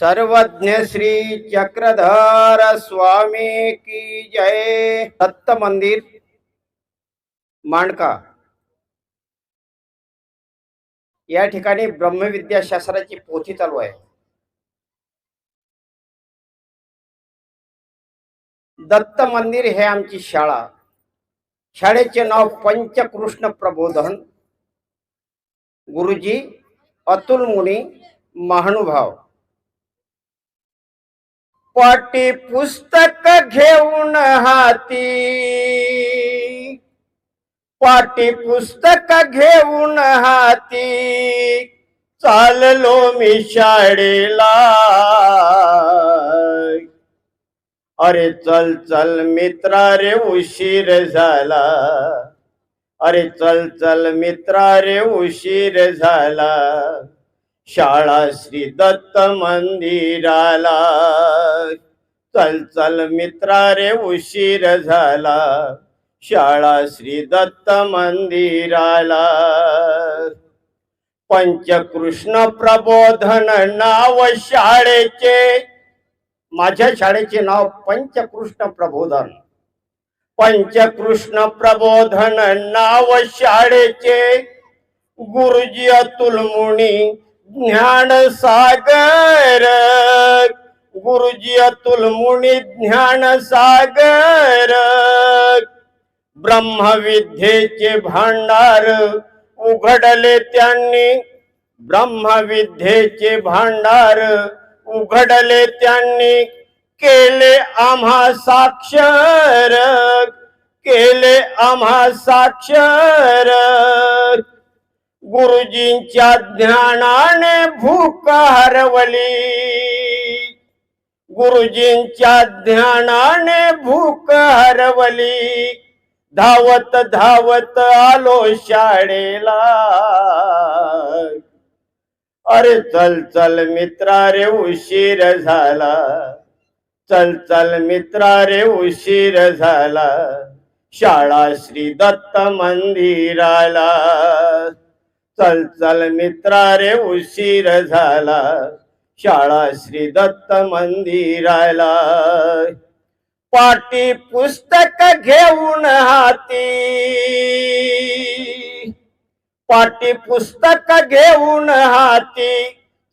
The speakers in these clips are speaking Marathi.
सर्वज्ञ श्री चक्रधर स्वामी की जय। दत्त मंदिर मांडका. या ठिकाणी ब्रह्मविद्या शास्त्राची पोथी चालू आहे. दत्त मंदिर हे आमची शाळा. शाळेचे नाव पंचकृष्ण प्रबोधन. गुरुजी अतुल मुनी महानुभाव. पाटी पुस्तक घेऊन हाती. पाटी पुस्तक घेऊन हाती. चाललो मी शाळेला. अरे चल चल मित्रा रे उशीर झाला. अरे चल चल मित्रा रे उशीर झाला. शाळा श्री दत्त मंदिराला. चल चल मित्रा रे उशीर झाला. शाळा श्री दत्त मंदिराला. पंचकृष्ण प्रबोधन नाव शाळेचे. माझ्या शाळेचे नाव पंचकृष्ण प्रबोधन. पंचकृष्ण प्रबोधन नाव शाळेचे. गुरुजी अतुल मुनी ज्ञान सागर गुरुजी अतुल मुनी ज्ञान सागर ब्रह्मविद्येचे भांडार उघडले त्यांनी. ब्रह्मविद्येचे भांडार उघडले त्यांनी. केले आम्हा साक्षर केले आम्हा साक्षर. गुरुजींच्या ज्ञानाने भूक हरवली गुरुजींच्या ज्ञानाने भूक हरवली धावत धावत आलो शाळेला. अरे चल चल मित्रा रे उशीर झाला. चल चल मित्रा रे उशीर झाला. शाळा श्री दत्त मंदिराला. चल चल मित्रा रे उशीर झाला. शाळा श्री दत्त मंदिराला. पाटी पुस्तक घेऊन हाती. पाटी पुस्तक घेऊन हाती.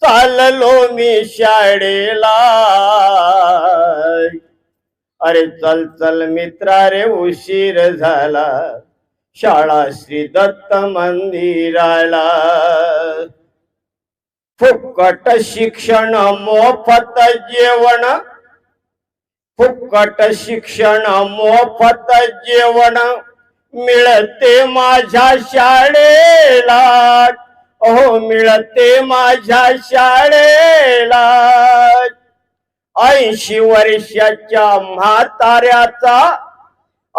चाललो मी शाळेला. अरे चल चल मित्रा रे उशीर झाला. शाळा श्री दत्त मंदिराला. फुकट शिक्षण मोफत जेवण. फुकट शिक्षण मोफत जेवण मिळते माझ्या शाळेला. हो मिळते माझ्या शाळेला. ऐंशी वर्षाच्या म्हाताऱ्याचा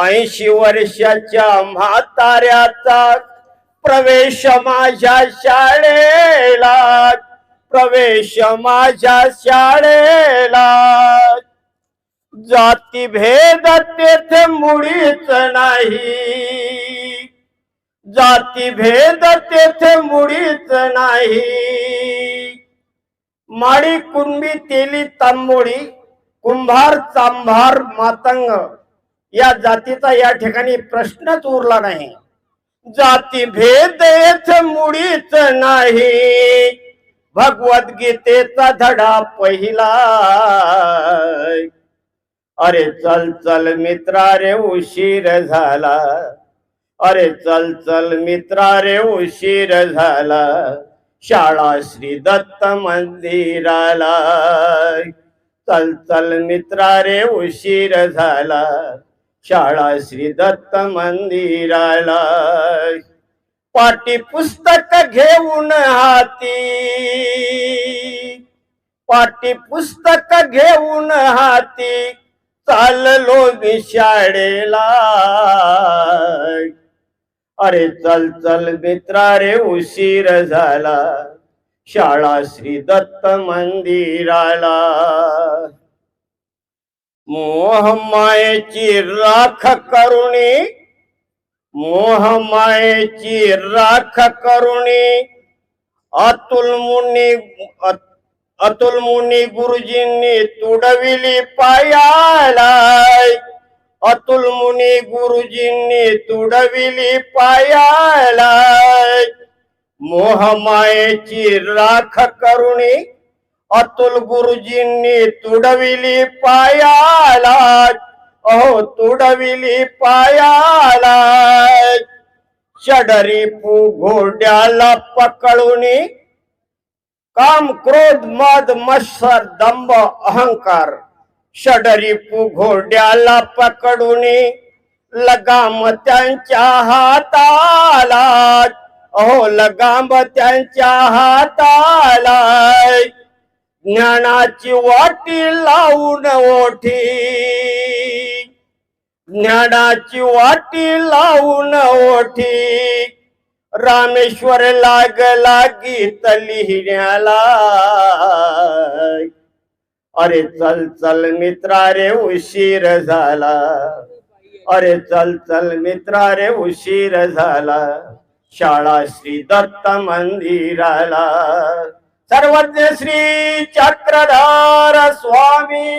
ऐंशी वर्षाच्या म्हाताऱ्याचा प्रवेश माझ्या शाळेला. प्रवेश माझ्या शाळेला. जाती भेद तेथे मुळीच नाही. जाती भेद तेथे मुळीच नाही. माळी कुंबी तेली तांबोळी कुंभार चांभार मातंग. या जातीचा या ठिकाणी प्रश्नच उरला नाही. जाती भेद मुळीच नाही. भगवद्गीतेचा धडा पहिला. अरे चल चल मित्रा रे उशीर झाला. अरे चल चल मित्रा रे उशीर झाला. शाळा श्री दत्त मंदिराला. चल चल मित्रा रे उशीर झाला. शाळा श्री दत्त मंदिराला पाठी पुस्तक घेऊन हाती. पाठी पुस्तक घेऊन हाती. चाललो मी शाळेला अरे चल चल मित्रा रे उशीर झाला. शाळा श्री दत्त मंदिराला. मोह मायेची राख करुणी मोह मायेची राख करुणी. अतुल मुनी अत- अतुल मुनी गुरुजींनी तुडविली पायालाय. अतुल मुनी गुरुजींनी तुडविली पायालाय. मोहमायेची राख करुणी अतुल गुरुजींनी तुडविली पायाला अहो तुडविली पायाला षडरी घोड्याला पकडूनी काम क्रोध मद मत्सर दंभ अहंकार. षडरी घोड्याला पकडूनी लगाम त्यांच्या हाताला अहो लगाम त्यांच्या हाताला ज्ञानाची वाटी लावून ओठी. ज्ञानाची वाटी लावून ओठी. रामेश्वर लागला गीत लिहिण्याला. अरे चल चल मित्रा रे उशीर झाला. अरे चल चल मित्रा रे उशीर झाला. शाळा श्री दत्त मंदिराला. सर्वज्ञ श्री चक्रधार स्वामी